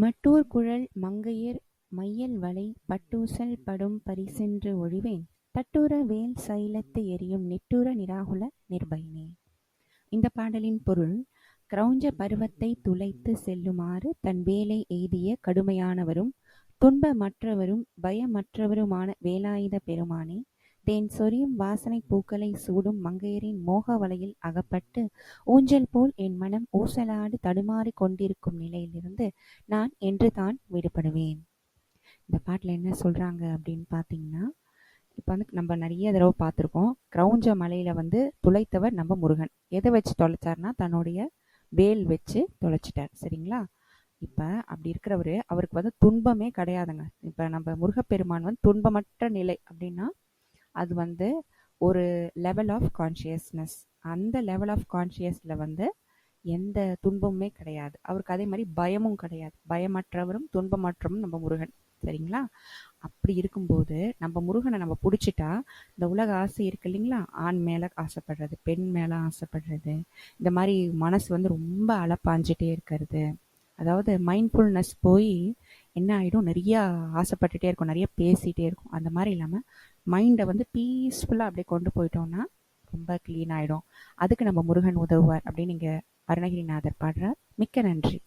மட்டூர் குழல் மங்கையர் மையல் வலை பட்டூசல் படும் பரிசென்று ஒழிவேன் தட்டூர வேல் சைலத்து எரியும் நிட்டூர நிராகுல நிர்பயனே. இந்த பாடலின் பொருள் கிரௌஞ்ச பருவத்தை துளைத்து செல்லுமாறு தன் வேலை எய்திய கடுமையானவரும் துன்பமற்றவரும் பயமற்றவருமான வேலாயுத பெருமானே தேன் சொரியும் வாசனை பூக்களை சூடும் மங்கையரின் மோக வலையில் அகப்பட்டு ஊஞ்சல் போல் என் மனம் ஊசலாடு தடுமாறி கொண்டிருக்கும் நிலையிலிருந்து நான் என்று தான் விடுபடுவேன். இந்த பாட்டில் என்ன சொல்கிறாங்க அப்படின்னு பார்த்தீங்கன்னா, இப்போ வந்து நம்ம நிறைய தடவை பார்த்துருக்கோம். கிரௌஞ்ச மலையில் வந்து துளைத்தவர் நம்ம முருகன். எதை வச்சு தொலைச்சார்னா தன்னுடைய வேல் வச்சு தொலைச்சிட்டார். சரிங்களா? இப்போ அப்படி இருக்கிறவரு அவருக்கு வந்து துன்பமே கிடையாதுங்க. இப்போ நம்ம முருகப்பெருமான் வந்து துன்பமற்ற நிலை அப்படின்னா அது வந்து ஒரு லெவல் ஆஃப் கான்ஷியஸ்னஸ். அந்த லெவல் ஆஃப் கான்ஷியஸில் வந்து எந்த துன்பமுமே கிடையாது. அவருக்கு அதே மாதிரி பயமும் கிடையாது. பயமற்றவரும் துன்பமற்றவரும் நம்ம முருகன். சரிங்களா? அப்படி இருக்கும்போது நம்ம முருகனை நம்ம பிடிச்சிட்டா இந்த உலக ஆசை இருக்கு இல்லைங்களா? ஆண் மேலே ஆசைப்படுறது, பெண் மேலே ஆசைப்படுறது, இந்த மாதிரி மனசு வந்து ரொம்ப அலப்பாஞ்சிட்டே இருக்கிறது. அதாவது மைண்ட்ஃபுல்னஸ் போய் என்ன ஆகிடும் நிறையா ஆசைப்பட்டுட்டே இருக்கும். நிறைய பேசிகிட்டே இருக்கும். அந்த மாதிரி இல்லாமல் மைண்டை வந்து பீஸ்ஃபுல்லாக அப்படியே கொண்டு போயிட்டோம்னா ரொம்ப க்ளீன் ஆகிடும் அதுக்கு நம்ம முருகன் உதவுவார் அப்படின்னு இங்க அருணகிரிநாதர் பாடுறார். மிக்க நன்றி.